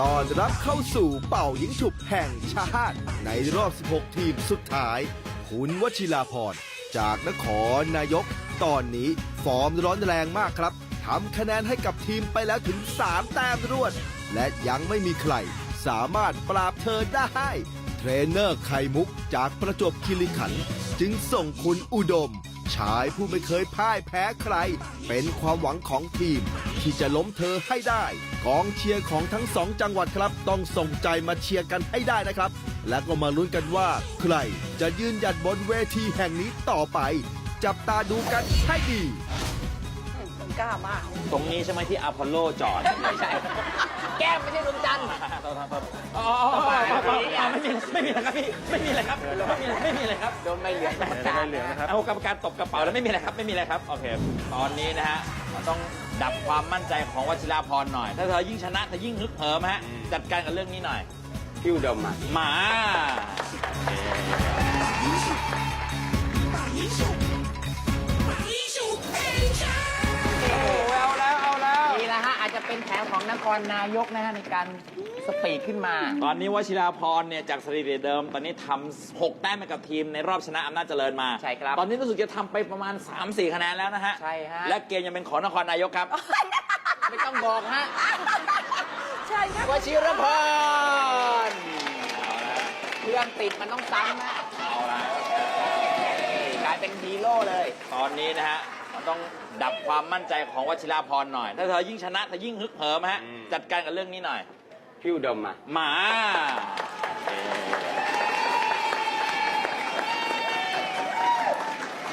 ตอนรับเข้าสู่เป่ายิงฉุบแห่งชาติ ในรอบ 16 ทีมสุดท้าย คุณวชิราพรจากนครนายก ตอนนี้ฟอร์มร้อนแรงมากครับทำคะแนนให้กับทีมไปแล้วถึง 3 แต้มรวด และยังไม่มีใคร สามารถปราบเธอได้ เทรนเนอร์ไข่มุกจากประจวบคีรีขันธ์จึงส่งคุณอุดม ชายผู้ไม่เคยพ่ายแพ้ใคร เป็นความหวังของทีม ที่จะล้มเธอให้ได้ กองเชียร์ของทั้งสองจังหวัดครับ ต้องส่งใจมาเชียร์กันให้ได้นะครับ และก็มาลุ้นกันว่า ใครจะยืนหยัดบนเวทีแห่งนี้ต่อไป จับตาดูกันให้ดี กล้ามาก ตรงนี้ใช่ไหมที่อพอลโลจอด ไม่ใช่ แก้มไม่ใช่ดวงจันทร์อ๋อไม่มีไม่มีอะไรครับพี่ไม่มีอะไรครับไม่มีไม่มีอะไรครับโดนใบเหลืองกรรมการเหลืองนะครับเอากรรมการตบกระเป๋าแล้วไม่มีอะไรครับไม่มีอะไรครับโอเคตอนนี้นะฮะเราต้องดับความมั่นใจของวชิราพรหน่อย ถ้าเธอยิ่งชนะเธอยิ่งฮึกเหิมฮะจัดการกับเรื่องนี้หน่อยพี่อุดมอะหมา อาจจะเป็นแผนของนครนายกนะฮะในการสปีดขึ้นมา ตอนนี้วชิราพรเนี่ยจากสถิติเดิม ตอนนี้ทำ6แต้มให้กับทีมในรอบชนะอำนาจเจริญมาใช่ครับตอนนี้รู้สึกจะทำไปประมาณ 3-4คะแนนแล้วนะฮะใช่ฮะ และเกมยังเป็นของนครนายกครับ ไม่ต้องบอกฮะใช่ครับวชิรพรเครื่องติดมันต้องซ้ำฮะเอาละกลายเป็นฮีโร่เลย ตอนนี้นะฮะ มันต้องดับความมั่นใจของวชิราพรหน่อย ถ้าเธอยิ่งชนะเธอยิ่งฮึกเหิมฮะจัดการกับเรื่องนี้หน่อย พี่อุดมอะหมา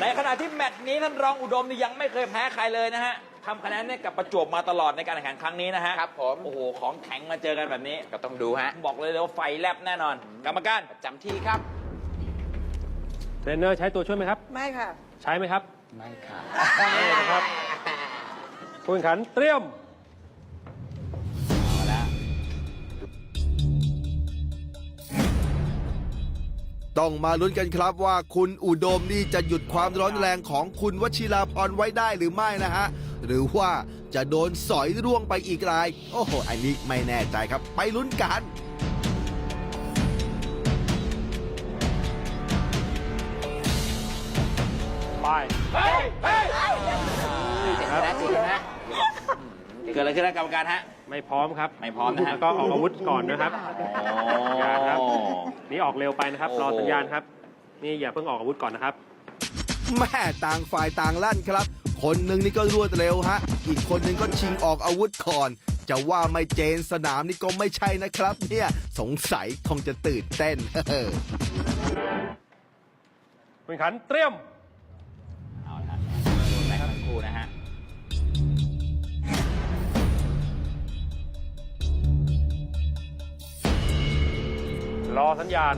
ในขณะที่แมตช์นี้ท่านรองอุดมนี่ยังไม่เคยแพ้ใครเลยนะฮะทำคะแนนเนี่ยกับประจวบมาตลอดในการแข่งขันครั้งนี้นะฮะครับผม โอ้โห ของแข็งมาเจอกันแบบนี้ ก็ต้องดูฮะบอกเลยเลยว่าไฟแลบแน่นอน กรรมการจำที่ครับ เทรนเนอร์ใช้ตัวช่วยไหมครับ ไม่ค่ะ ใช้ไหมครับ ไม่ค่ะครับผู้แข่งขันเตรียมเอาละต้องมาลุ้นกันครับว่าคุณอุดมนี่จะหยุดความร้อนแรงของคุณวชิราพรไว้ได้หรือไม่นะฮะ หรือว่าจะโดนสอยร่วงไปอีกราย โอ้โห อันนี้ไม่แน่ใจครับ ไปลุ้นกัน ไปเจ็บนะเจ็บนะเกิดอะไรขึ้นนะกรรมการฮะ ไม่พร้อมครับไม่พร้อมนะฮะ แล้วก็ออกอาวุธก่อนนะครับอย่าครับโอ้นี่ออกเร็วไปนะครับ รอสัญญาณครับ นี่อย่าเพิ่งออกอาวุธก่อนนะครับ แม่ต่างฝ่ายต่างลั่นครับ คนหนึ่งนี่ก็รวดเร็วฮะ อีกคนหนึ่งก็ชิงออกอาวุธก่อน จะว่าไม่เจนสนามนี่ก็ไม่ใช่นะครับ เนี่ยสงสัยคงจะตื่นเต้นผู้แข่งขันเตรียม ทูนะฮะรอสัญญาณ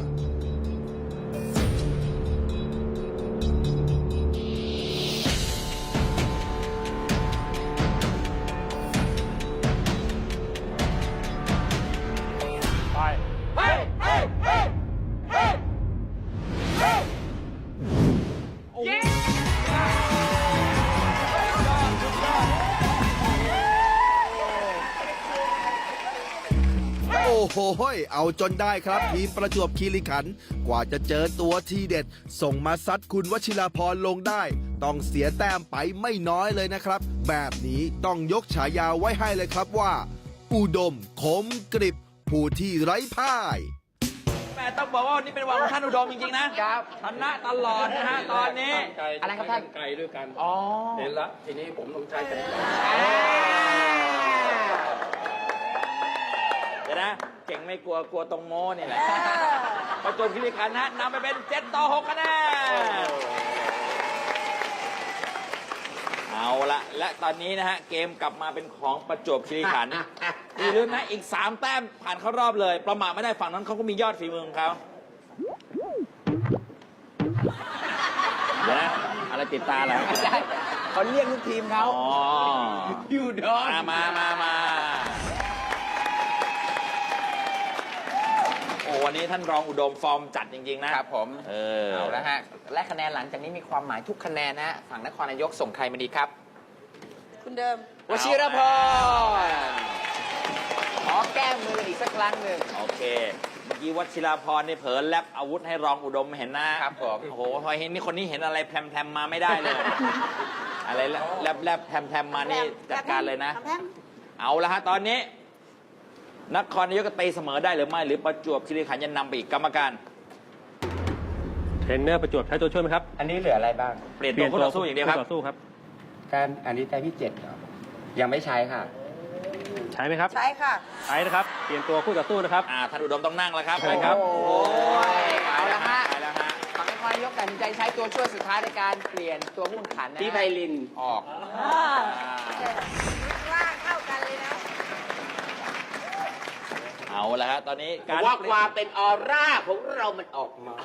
ย เอาจนได้ครับ ทีมประจวบคีรีขันธ์กว่าจะเจอตัวทีเด็ด ส่งมาซัดคุณวชิราพรลงได้ ต้องเสียแต้มไปไม่น้อยเลยนะครับ แบบนี้ต้องยกฉายาไว้ให้เลยครับว่า อุดมคมกริบ ผู้ที่ไร้พ่ายแม่ต้องบอกว่าวันนี้เป็นวันของท่านอุดมจริงๆนะครับชนะตลอดนะฮะตอนนี้ อะไรครับท่าน ไกลด้วยกันอ๋อเห็นละทีนี้ผมต้องใช้กัน เดี๋ยวนะ เก่งไม่กลัวกลัวตรงโม้นี่แหละประจวบคีรีขันธ์นะนำไปเป็น 7 ต่อ 6 คะแนน เอาละและตอนนี้นะฮะ เกมกลับมาเป็นของประจวบคีรีขันธ์อย่าลืมนะ อีก 3 แต้มผ่านเข้ารอบเลย ประมาทไม่ได้ฝั่งนั้นเขาก็มียอดฝีมือของเขานะอะไรติดตาเหรอไม่ใช่เขาเรียกลูกทีมเขาอ๋อ อยู่ดอน มามามา วันนี้ท่านรองอุดมฟอร์มจัดจริง ๆ นะครับผมเออเอาละฮะและคะแนนหลังจากนี้มีความหมายทุกคะแนนนะฮะฝั่งนครนายกส่งใครมาดีครับคุณเดิมวชิรพรขอแก้มืออีกสักครั้งหนึ่ง โอเคเมื่อกี้วัชิราพรนี่เผลอแลบอาวุธให้รองอุดมเห็นนะครับผม โอ้โหพอเห็นนี่คนนี้เห็นอะไรแพรมๆมาไม่ได้เลย อะไรแลบแลบแลบแพรมๆมานี่จัดการเลยนะแพมเอาละฮะตอนนี้ นครนายกจะตีเสมอได้หรือไม่ หรือประจวบคีรีขันธ์จะนำไปอีกกรรมการ เทรนเนอร์ประจวบใช้ตัวช่วยไหมครับอันนี้เหลืออะไรบ้าง เปลี่ยนตัวคู่ต่อสู้อย่างเดียวครับ ต่อสู้ครับ การอันนี้แต้มที่เจ็ดเหรอยังไม่ใช้ค่ะ ใช้ไหมครับ ใช่ค่ะ ใช้นะครับ เปลี่ยนตัวคู่ต่อสู้นะครับ อ่าท่านอุดมต้องนั่งแล้วครับใช่ครับ โอ้โหเอาละฮะไปแล้วฮะฝั่งนครนายกตัดสินใจใช้ตัวช่วยสุดท้ายในการเปลี่ยนตัวผู้แข่งขันนะพี่ไพลินออกว่าเข้ากันเลยนะ เอาละฮะตอนนี้กาการรว่าความเป็นออร่าของเรามันออกมา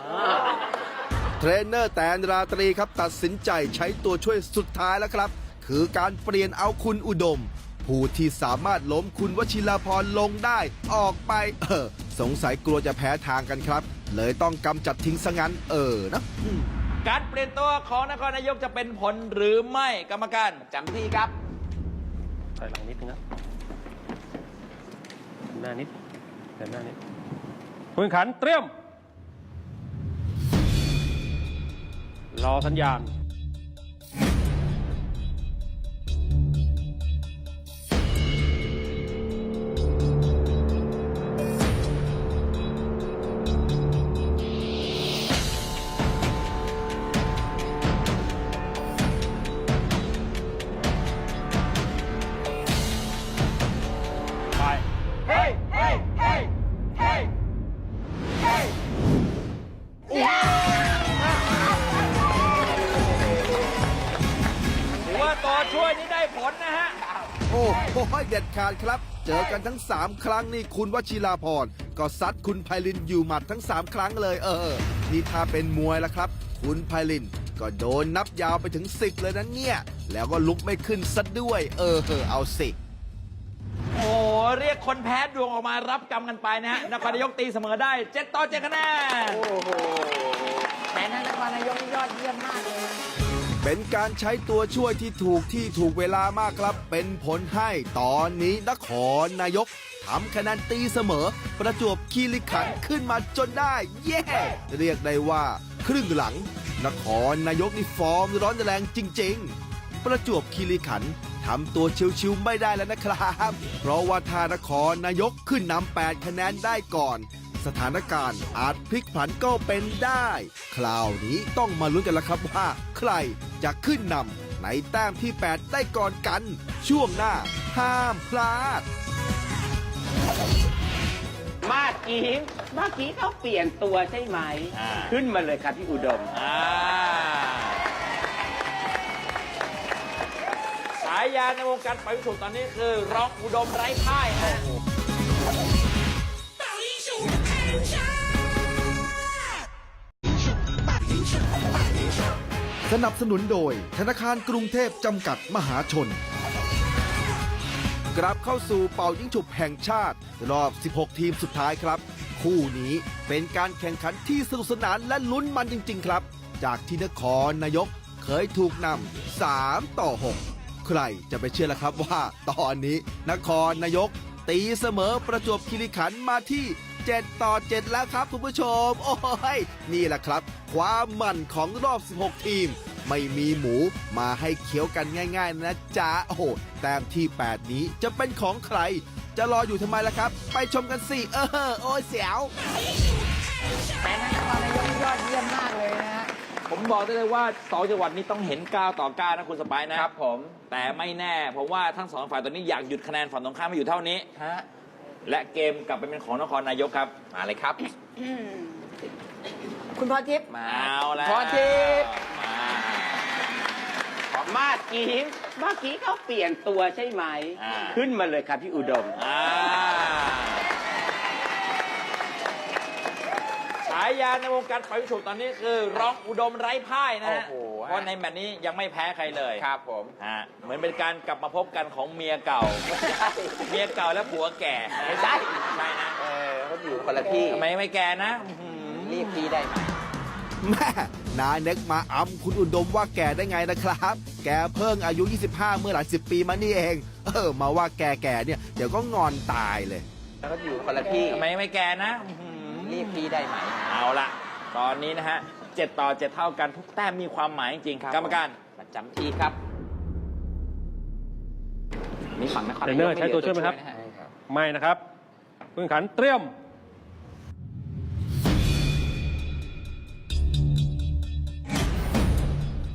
เทรนเนอร์แตนราตรีครับตัดสินใจใช้ตัวช่วยสุดท้ายแล้วครับ คือการเปลี่ยนเอาคุณอุดม ผู้ที่สามารถล้มคุณวชิราพรลงได้ออกไป เออ สงสัยกลัวจะแพ้ทางกันครับ เลยต้องกำจัดทิ้งซะงั้น เออนะอืมการเปลี่ยนตัวของนครนายกจะเป็นผลหรือไม่กรรมการจำที่ครับถอยหลังนิดนึงครับหน้านิด เห็นหน้านี้คุณขันเตรียม รอสัญญาณ ผลนะฮะ โอ้โหเด็ดขาดครับ เจอกันทั้ง 3 ครั้งนี่คุณวชิราพรก็ซัดคุณไพลินอยู่หมัดทั้ง 3 ครั้งเลยเออ นี่ถ้าเป็นมวยละครับ คุณไพลินก็โดนนับยาวไปถึง 10 เลยนะเนี่ย แล้วก็ลุกไม่ขึ้นซะด้วย เออเออเอาสิโอ้โหเรียกคนแพ้ดวงออกมารับกรรมกันไปนะฮะนครนายกตีเสมอได้7ต่อ7คะแนนโอ้โหแม้นนครนายกนี่ยอดเยี่ยมมากเลย เป็นการใช้ตัวช่วยที่ถูกที่ถูกเวลามากครับ เป็นผลให้ตอนนี้นครนายกทำคะแนนตีเสมอ ประจวบคีรีขันขึ้นมาจนได้ เย้เรียกได้ว่า ครึ่งหลัง นครนายกนี่ฟอร์มร้อนแรงจริง ๆ ประจวบคีรีขันทำตัวชิวๆไม่ได้แล้วนะครับ เพราะว่าถ้านครนายกขึ้นนำ8คะแนนได้ก่อน สถานการณ์อาจพลิกผันก็เป็นได้ คราวนี้ต้องมาลุ้นกันละครับว่า ใครจะขึ้นนำในแต้มที่ 8 ได้ก่อนกัน ช่วงหน้าห้ามพลาด มากกี้มากกี้เขาเปลี่ยนตัวใช่ไหมขึ้นมาเลยครับพี่อุดมสายยาในวงการปบวิชุงตอนนี้คือ ร้องอุดมไร้พ่ายฮะ สนับสนุนโดยธนาคารกรุงเทพจำกัดมหาชน กลับเข้าสู่เป่ายิงฉุบแห่งชาติ รอบ 16 ทีมสุดท้ายครับ คู่นี้เป็นการแข่งขันที่สนุกสนานและลุ้นมันจริง ๆ ครับ จากที่นครนายกเคยถูกนำ3ต่อ 6 ใครจะไปเชื่อล่ะครับว่า ตอนนี้นครนายกตีเสมอประจวบคีรีขันธ์มาที่ 7 ต่อ 7 แล้วครับคุณผู้ชม โอ้ย นี่แหละครับ ความมันของรอบ 16 ทีม ไม่มีหมูมาให้เคี้ยวกันง่าย ๆ นะจ๊ะ โอ้โห แต้มที่ 8 นี้จะเป็นของใคร จะรออยู่ทำไมล่ะครับ ไปชมกันสิ เออ โอ้ยเสียวแม้นนครนายกนี่ยอดเยี่ยมมากเลยนะฮะ ผมบอกได้เลยว่าสองจังหวัดนี้ต้องเห็น9ต่อ9นะคุณสปายนะครับผม แต่ไม่แน่ ผมว่าทั้งสองฝ่ายตอนนี้อยากหยุดคะแนนฝั่งตรงข้ามไม่อยู่เท่านี้ ฮะ และเกมกลับไปเป็นของนครนายกครับ มาเลยครับ คุณพรทิพย์มาเอาแล้วพรทิพย์มามากี้เมื่อกี้เขาเปลี่ยนตัวใช่ไหม อ่า ขึ้นมาเลยครับพี่อุดม อ่าาายาในวงการปล่อยวิงฉุบตอนนี้คือร้องอุดมไร้พ่ายนะฮะโอ้โหเพราะในแมตช์นี้ยังไม่แพ้ใครเลยครับผม ฮะเหมือนเป็นการกลับมาพบกันของเมียเก่า เมียเก่าและผัวแก่ไม่ใช่ ใช่นะเออเขาอยู่คนละที่ทำไมไม่แก่นะอื้อหือเรียกพี่ได้ไหม แม่นาเน็กมาอำคุณอุดมว่าแก่ได้ไงนะครับ แกเพิ่งอายุ 25 เมื่อหลายสิบปีมานี่เอง เออ มาว่าแก่ๆเนี่ย เดี๋ยวก็งอนตายเลย เขาอยู่คนละที่ ทำไมไม่แก่นะอื้อหือ เรียกพี่ได้ไหม เอาละตอนนี้นะฮะเจ็ดต่อเจ็ดเท่ากันทุกแต้มมีความหมายจริงๆกรรมการประจำที่ครับนี่ฝั่งนครเทรนเนอร์ใช้ตัวช่วยไหมครับนะฮะไม่นะครับผู้แข่งขันเตรียม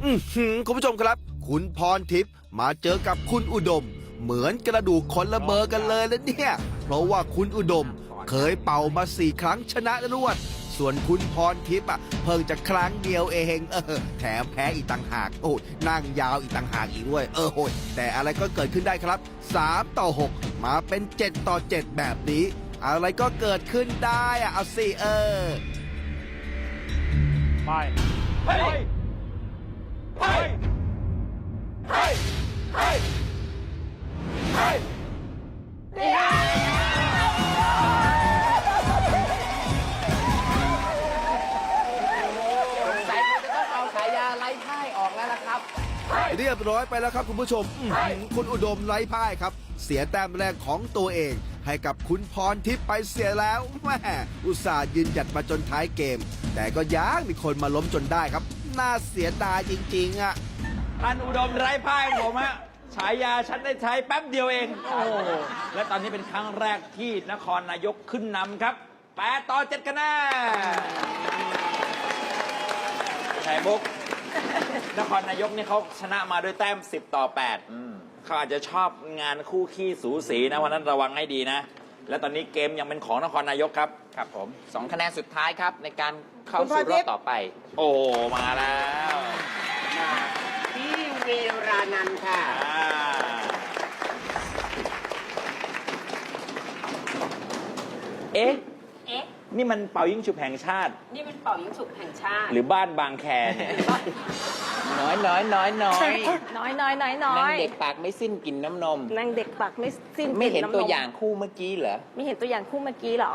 อือหือคุณผู้ชมครับ คุณพรทิพย์มาเจอกับคุณอุดม เหมือนกระดูกคนละเบอร์กันเลยแล้วเนี่ย เพราะว่าคุณอุดม เคยเป่ามาสี่ครั้งชนะรวด ส่วนคุณพรทิพย์อะเพิ่งจะครั้งเดียวเองเออแถมแพ้อีกต่างหากโอ้ยนั่งยาวอีกต่างหากอีกด้วย เออโหยแต่อะไรก็เกิดขึ้นได้ครับ 3 ต่อ 6 มาเป็น 7 ต่อ 7 แบบนี้ อะไรก็เกิดขึ้นได้อะเอาสิเออ ไปเฮ้ยเฮ้ยเฮ้ยเเรียบร้อยไปแล้วครับคุณผู้ชมอื้อหือคุณอุดมไร้พ่ายครับ เสียแต้มแรกของตัวเอง ให้กับคุณพรทิพย์ไปเสียแล้วแม่อุตส่าห์ยืนหยัดมาจนท้ายเกม แต่ก็ยังมีคนมาล้มจนได้ครับ น่าเสียดายจริงๆอะ ท่านอุดมไร้พ่ายของผมฮะฉายาฉันได้ใช้แป๊บเดียวเอง โอ้โหและตอนนี้เป็นครั้งแรกที่นครนายกขึ้นนำครับ8ต่อ7คะแนนไข่บุก นครนายกนี่เขาชนะมาด้วยแต้ม 10 ต่อ 8 เขาอาจจะชอบงานคู่ขี้สูสีนะวันนั้นระวังให้ดีนะ และตอนนี้เกมยังเป็นของนครนายกครับ ครับผมสองคะแนนสุดท้ายครับ ในการเข้าคุณพสู่รรทิอพบย์ต่อไป โอ้มาแล้วพี่วีรานันท์ค่ะอ่าเอ๊ะเอ๊ะ นี่มันเป่ายิ่งฉุบแห่งชาติ นี่มันเป่ายิงฉุบแห่งชาติ หรือบ้านบางแคเนี่ย น้อยน้อยน้อยน้อยน้อยน้อยน้อยน้อนั่งยเด็กปากไม่สิ้นกินน้ำนม นางเด็กปากไม่สิ้นไม่เห็นำตัวอย่างคู่เมื่อกี้เหรอ ไม่เห็นตัวอย่างคู่เมื่อกี้เหรอ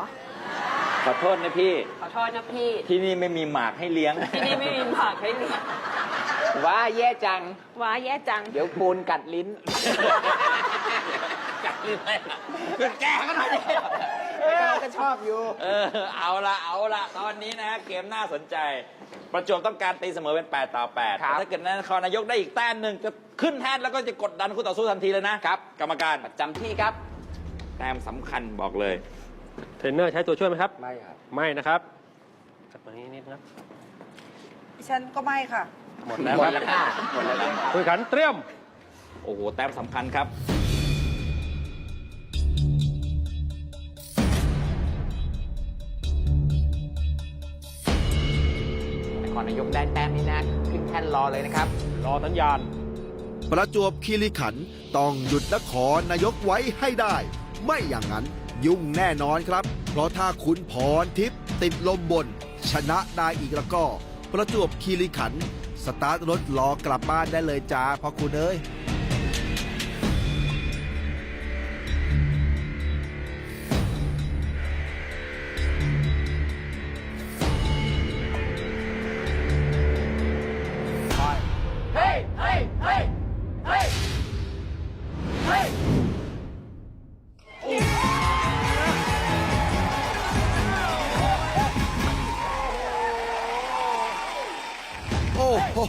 ขอโทษนะพี่ ขอโทษนะพี่ ที่นี่ไม่มีหมากให้เลี้ยง ที่นี่ไม่มีผักให้เลี้ยงว่าแย่จัง ว้าแย่จัง เดี๋ยวปูนกัดลิ้น กัดลิ้นเลยอะแกก็หน่อยดิ เราก็ชอบอยู่ เออเอาละเอาละตอนนี้นะเกมน่าสนใจ ประจวบต้องการตีเสมอเป็น 8 ต่อ8ครับ แต่ถ้าเกิดนครนายกได้อีกแต้มหนึ่งจะขึ้นแท่นแล้วก็จะกดดันคู่ต่อสู้ทันทีเลยนะครับ กรรมการประจำที่ครับ แต้มสำคัญบอกเลย เทรนเนอร์ใช้ตัวช่วยไหมครับ ไม่ครับ ไม่นะครับจับตรงนี้นิดนะครับดิฉันก็ไม่ค่ะ หมดแล้วหมคดรับแล้วค่ะหมดแล้วค่ะผู้แข่งขันเตรียม โอ้โห แต้มสำคัญครับ รนายกได้แต้มนี้นะขึ้นแท่นรอเลยนะครับ รอสัญญาณ ประจวบคีรีขันธ์ต้องหยุดนครนายกไว้ให้ได้ ไม่อย่างนั้นยุ่งแน่นอนครับ เพราะถ้าคุณพรทิพย์ติดลมบน ชนะได้อีกแล้วก็ ประจวบคีรีขันธ์สตาร์ทรถรอกลับบ้านได้เลยจ้าพ่อคุณเอ้ย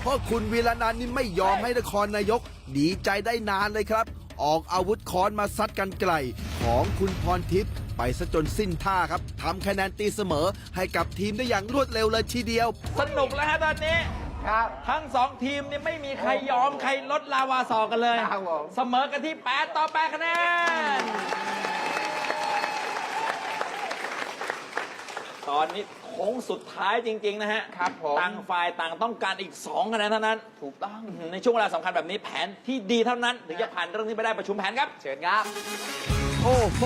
อ้โหคุณวีระนันท์นี่ไม่ยอมให้นครนายกดีใจได้นานเลยครับ ออกอาวุธค้อนมาซัดกันไกล ของคุณพรทิพย์ไปซะจนสิ้นท่าครับทำคะแนนตีเสมอให้กับทีมได้อย่างรวดเร็วเลยทีเดียว สนุกแล้วฮะตอนนี้ ครับทั้งสองทีมนี่ไม่มีใครยอมใครลดลาวาสอกกันเลย ครับผม เสมอกันที่ 8 ต่อ 8 คะแนน ตอนนี้โค้งสุดท้ายจริง ๆ นะฮะครับผม ต่างฝ่ายต่างต้องการอีก2คะแนนเท่านั้น ถูกต้อง ในช่วงเวลาสำคัญแบบนี้แผนที่ดีเท่านั้น ถึงจะผ่านเรื่องนี้ไปได้ประชุมแผนครับ เชิญครับ โอ้โห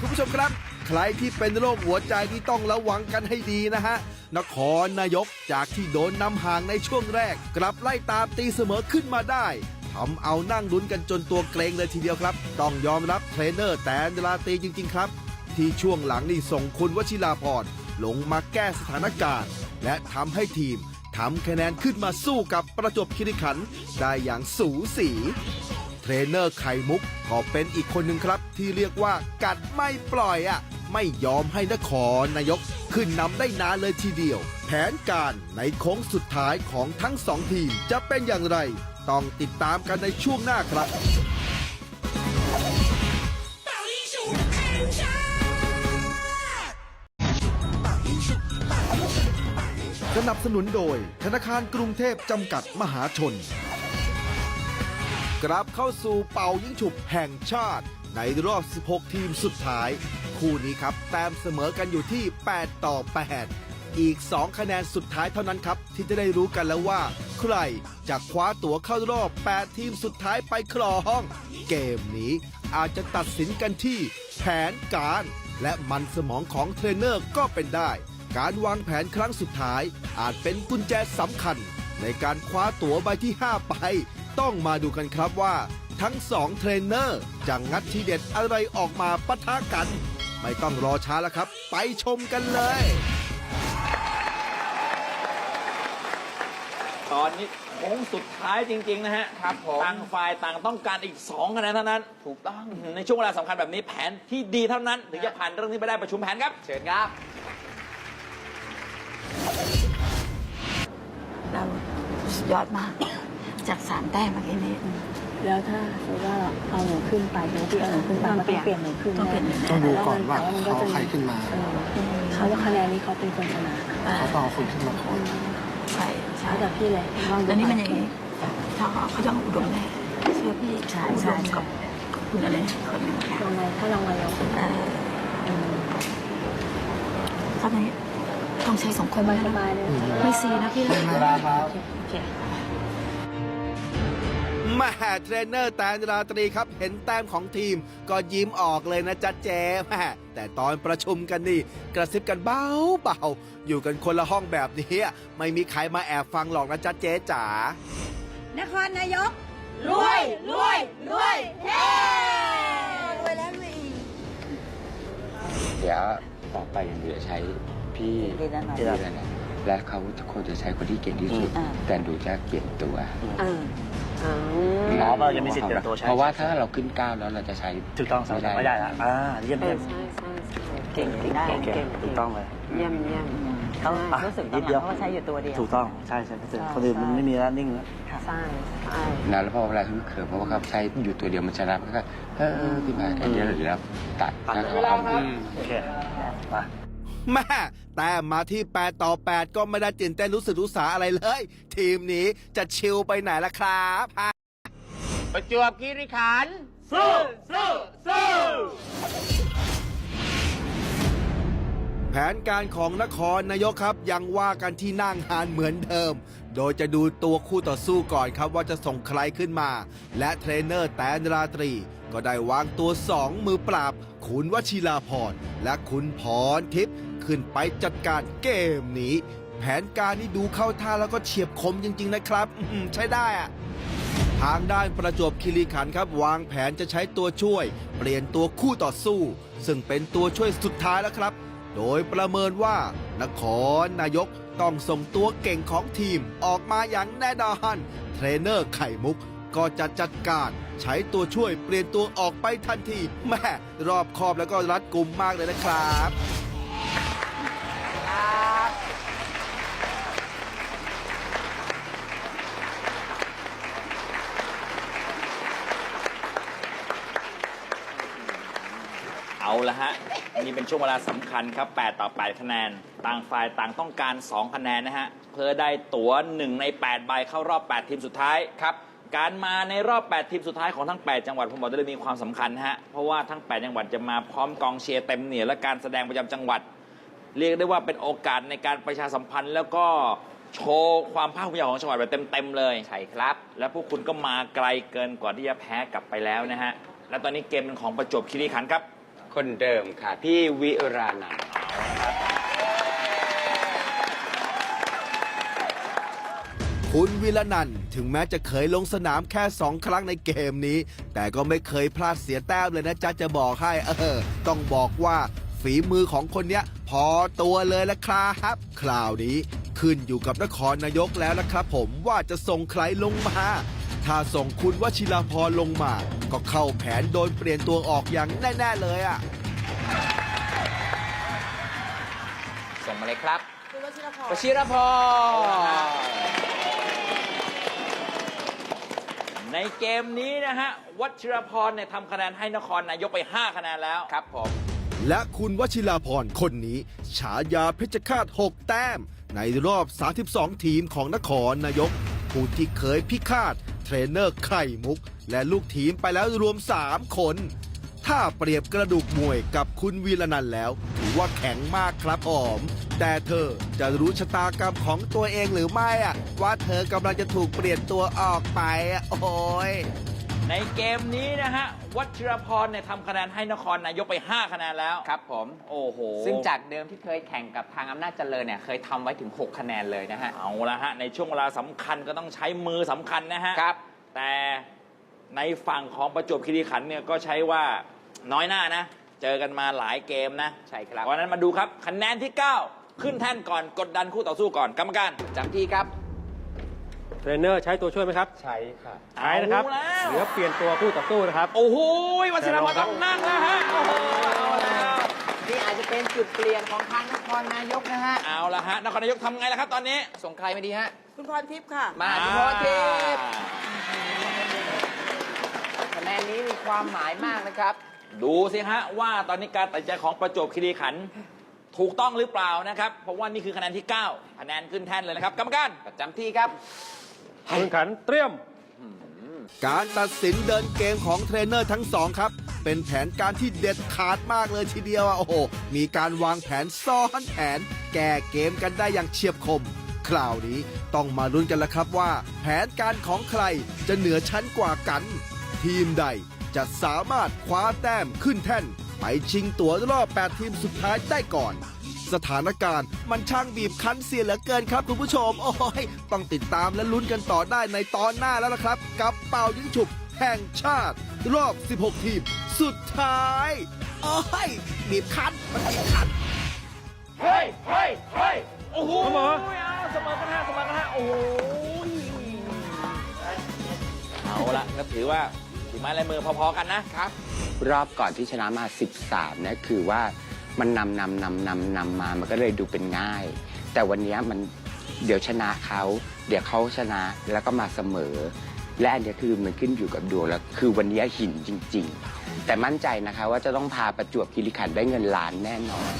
คุณผู้ชมครับ ใครที่เป็นโรคหัวใจที่ต้องระวังกันให้ดีนะฮะ นครนายกจากที่โดนนำห่างในช่วงแรก กลับไล่ตามตีเสมอขึ้นมาได้ทำเอานั่งลุ้นกันจนตัวเกรงเลยทีเดียวครับ ต้องยอมรับเทรนเนอร์แตนราตรีจริง ๆ ครับ ที่ช่วงหลังนี่ส่งคุณวชิราพร ลงมาแก้สถานการณ์ และทำให้ทีมทำคะแนนขึ้นมาสู้กับประจวบคีรีขันธ์ได้อย่างสูสี เทรนเนอร์ไข่มุกก็เป็นอีกคนหนึ่งครับ ที่เรียกว่ากัดไม่ปล่อยอะ ไม่ยอมให้นครนายกขึ้นนำได้นานเลยทีเดียว แผนการในโค้งสุดท้ายของทั้งสองทีมจะเป็นอย่างไร ต้องติดตามกันในช่วงหน้าครับ สนับสนุนโดยธนาคารกรุงเทพจำกัดมหาชน กลับเข้าสู่เป่ายิงฉุบแห่งชาติ ในรอบ 16 ทีมสุดท้าย คู่นี้ครับ แต้มเสมอกันอยู่ที่ 8 ต่อ 8 อีก 2 คะแนนสุดท้ายเท่านั้นครับ ที่จะได้รู้กันแล้วว่า ใครจะคว้าตั๋วเข้ารอบ 8 ทีมสุดท้ายไปครองเกมนี้อาจจะตัดสินกันที่แผนการ และมันสมองของเทรนเนอร์ก็เป็นได้ การวางแผนครั้งสุดท้าย อาจเป็นกุญแจสำคัญ ในการคว้าตั๋วใบที่ 5 ไป ต้องมาดูกันครับว่า ทั้งสองเทรนเนอร์จะงัดทีเด็ดอะไรออกมาปะทะกัน ไม่ต้องรอช้าแล้วครับ ไปชมกันเลย ตอนนี้โค้งสุดท้ายจริง ๆ นะฮะครับผม ต่างฝ่ายต่างต้องการอีก2คะแนนเท่านั้น ถูกต้องในช่วงเวลาสำคัญแบบนี้แผนที่ดีเท่านั้น ถึงจะผ่านเรื่องนี้ไปได้ประชุมแผนครับ เชิญครับ เราสุดยอดมาก จากสามแต้มเมื่อกี้นี้ แล้วถ้าสมมติว่าเอาหนูขึ้นไปโดยที่เอาหนูขึ้นไปมันต้องเปลี่ยนหนูขึ้นต้องเปลี่ยนหนู ต้องดูก่อนว่าเขาเอาใครขึ้นมาเขาว่าคะแนนนี้เขาเป็นคนชนะเขาต้องเอาคนขึ้นมาก่อนใช่ใช่แล้วแต่พี่เลยลองดูแล้วนี่มันอย่างนี้ถ้าเขาเขาต้องอุดมแน่เชื่อพี่ใช่ใช่กับคุณอะไรคนหนึงค่ะลองไงถ้าลองไงลองเอ่อตอนนี้ ต้องใช้สองคนไหมสบายเลยไม่ซีนะพี่นะเวลาครับโอเคแม่เทรนเนอร์แตนราตรีครับ เห็นแต้มของทีม ก็ยิ้มออกเลยนะจ๊ะเจ๊แม่แต่ตอนประชุมกันนี่ กระซิบกันเบาเบาๆอยู่กันคนละห้องแบบนี้ ไม่มีใครมาแอบฟังหรอกนะจ๊ะเจ๊จ๋านครนายกรวยรวยรวยเฮ้รวยแล้วรวยอีกเดี๋ยวต่อไปเดี๋ยวใช้ พี่ดีแล้วหน่อยพี่แล้วนะและเขาทุกคนจะใช้คนที่เก่งที่สุดอ่าแต่ดูจะเก็บตัวเออหมอก็ยังมีสิทธิ์เก็บตัวใช้เพราะว่าถ้าเราขึ้นก้าวแล้วเราจะใช้ถูกต้องสำหรับไม่ได้ละอ่าเยี่ยมเยี่ยมเก่งได้โอเคถูกต้องเลย เยี่ยมเยี่ยมเขารู้สึกตอนหลังเขาก็ใช้อยู่ตัวเดียว ถูกต้องใช่ใช่ใช่ คนอื่นมันไม่มีแล้วนิ่งแล้วใช่ใช่นะแล้วพอเวลาที่เขินเพราะว่าเขาใช้อยู่ตัวเดียวมันชนะมันก็เออเออที่มาไอ้เดี๋ยวเดี๋ยวตัดแล้วเขาเอาโอเคมา แม่แต่มาที่ 8 ต่อ 8 ก็ไม่ได้ตื่นเต้นรู้สึกรู้สาอะไรเลย ทีมนี้จะชิลไปไหนล่ะครับประจวบคีรีขันธ์สู้สู้สู้แผนการของนครนายกครับยังว่ากันที่นั่งหานเหมือนเดิม โดยจะดูตัวคู่ต่อสู้ก่อนครับว่าจะส่งใครขึ้นมา และเทรนเนอร์แตนราตรี ก็ได้วางตัวสองมือปราบ คุณวชิราพรและคุณพรทิพย์ ขึ้นไปจัดการเกมนี้ แผนการนี้ดูเข้าท่าแล้วก็เฉียบคมจริง ๆ นะครับใช้ได้อะทางด้านประจวบคีรีขันธ์ครับ วางแผนจะใช้ตัวช่วย เปลี่ยนตัวคู่ต่อสู้ ซึ่งเป็นตัวช่วยสุดท้ายแล้วครับ โดยประเมินว่านครนายกต้องส่งตัวเก่งของทีมออกมาอย่างแน่นอนเทรนเนอร์ไข่มุกก็จะจัดการใช้ตัวช่วยเปลี่ยนตัวออกไปทันทีแม่รอบคอบแล้วก็รัดกุมมากเลยนะครับ เอาละฮะ นี่เป็นช่วงเวลาสำคัญครับ 8 ต่อ 8 คะแนน ต่างฝ่ายต่างต้องการ 2 คะแนนนะฮะ เพื่อได้ตั๋ว 1 ใน 8 ใบเข้ารอบ 8 ทีมสุดท้ายครับ การมาในรอบ 8 ทีมสุดท้ายของทั้ง 8 จังหวัดผมบอกได้เลยมีความสำคัญฮะ เพราะว่าทั้ง 8 จังหวัดจะมาพร้อมกองเชียร์เต็มเหนียวและการแสดงประจำจังหวัด เรียกได้ว่าเป็นโอกาสในการประชาสัมพันธ์ แล้วก็โชว์ความภาคภูมิใจของจังหวัดแบบเต็มๆเลย ใช่ครับ และพวกคุณก็มาไกลเกินกว่าที่จะแพ้กลับไปแล้วนะฮะ และตอนนี้เกมเป็นของประจวบคีรีขันธ์ครับ คนเดิมค่ะ พี่วิรานันท์คุณวิลนันท์ถึงแม้จะเคยลงสนามแค่ 2 ครั้งในเกมนี้ แต่ก็ไม่เคยพลาดเสียแต้มเลยนะจ๊ะจะบอกให้เออ ต้องบอกว่าฝีมือของคนเนี้ย พอตัวเลยละครับ คราวนี้ขึ้นอยู่กับนครนายกแล้วนะครับผมว่าจะส่งใครลงมา ถ้าส่งคุณวชิราพรลงมา ก็เข้าแผนโดนเปลี่ยนตัวออกอย่างแน่ ๆ เลยอะ ส่งมาเลยครับคุณวชิรพรวชิรพรในเกมนี้นะฮะ วัชรพรเนี่ยทำคะแนนให้นครนายกไป 5 คะแนนแล้วครับผม และคุณวชิราพรคนนี้ ฉายาเพชรฆาต 6 แต้ม ในรอบ 32 ทีมของนครนายก ผู้ที่เคยพิฆาตเท รนเนอร์ไข่มุก และลูกทีมไปแล้วรวม 3 คน ถ้าเปรียบกระดูกมวยกับคุณวีรนันแล้ว ถือว่าแข็งมากครับออม แต่เธอจะรู้ชะตากรรมของตัวเองหรือไม่อะว่าเธอกำลังจะถูกเปลี่ยนตัวออกไปอะโอ้ย ในเกมนี้นะฮะ วัชรพรเนี่ยทำคะแนนให้นครนายกไป 5 คะแนนแล้ว ครับผม โอ้โห ซึ่งจากเดิมที่เคยแข่งกับทางอำนาจเจริญเนี่ย เคยทำไว้ถึง 6 คะแนนเลยนะฮะ เอาละฮะ ในช่วงเวลาสำคัญก็ต้องใช้มือสำคัญนะฮะ ครับ แต่ในฝั่งของประจวบคีรีขันธ์เนี่ยก็ใช้ว่าน้อยหน้านะ เจอกันมาหลายเกมนะ ใช่ครับ เพราะฉะนั้นมาดูครับ คะแนนที่ 9 ขึ้นแท่นก่อน กดดันคู่ต่อสู้ก่อน กรรมการจำที่ครับ เทรนเนอร์ใช้ตัวช่วยไหมครับ ใช้ค่ะ ใช้นะครับเอาแล้ว เหลือเปลี่ยนตัวผู้ต่อสู้นะครับ โอ้โหวัชรพรต้องนั่งแล้วฮะโอ้โหเอาแล้วนี่อาจจะเป็นจุดเปลี่ยนของทางนครนายกนะฮะ เอาละฮะนครนายกทำไงล่ะครับตอนนี้ส่งใครมาดีฮะ คุณพรทิพย์ค่ะ มาที่พรทิพย์คะแนนนี้มีความหมายมากนะครับ ดูสิฮะว่าตอนนี้การตัดสินใจของประจวบคีรีขันธ์ถูกต้องหรือเปล่านะครับ เพราะว่านี่คือคะแนนที่ 9 คะแนนขึ้นแท่นเลยนะครับกรรมการ ประจำที่ครับ คุณขันเตรียม การตัดสินเดินเกมของเทรนเนอร์ทั้งสองครับ เป็นแผนการที่เด็ดขาดมากเลยทีเดียวอะโอ้โห มีการวางแผนซ้อนแผน แก้เกมกันได้อย่างเฉียบคม คราวนี้ต้องมาลุ้นกันละครับว่า แผนการของใครจะเหนือชั้นกว่ากัน ทีมใดจะสามารถคว้าแต้มขึ้นแท่น ไปชิงตั๋วรอบ 8 ทีมสุดท้ายได้ก่อน สถานการณ์ มันช่างบีบคั้นเสียเหลือเกินครับคุณผู้ชม โอ้ยต้องติดตามและลุ้นกันต่อได้ในตอนหน้าแล้วล่ะครับ กับเป่ายิงฉุบแห่งชาติ รอบ 16 ทีม สุดท้าย โอ้ยบีบคั้นมันบีบคั้นเฮ้ยเฮ้ยเฮ้ยโอ้โหเสมอเอาเสมอกันฮะเสมอกันฮะโอ้โหเอาละก็ถือว่าถือไม้ลายมือพอๆกันนะครับ รอบก่อนที่ชนะมา 13เนี่ยคือว่า มันนำนำนำนำนำมา มันก็เลยดูเป็นง่าย แต่วันนี้มันเดี๋ยวชนะเขา เดี๋ยวเขาชนะแล้วก็มาเสมอ และอันนี้คือมันขึ้นอยู่กับดวงแล้ว คือวันนี้หินจริง ๆ แต่มั่นใจนะคะว่าจะต้องพาประจวบคีรีขันธ์ได้เงินล้านแน่นอน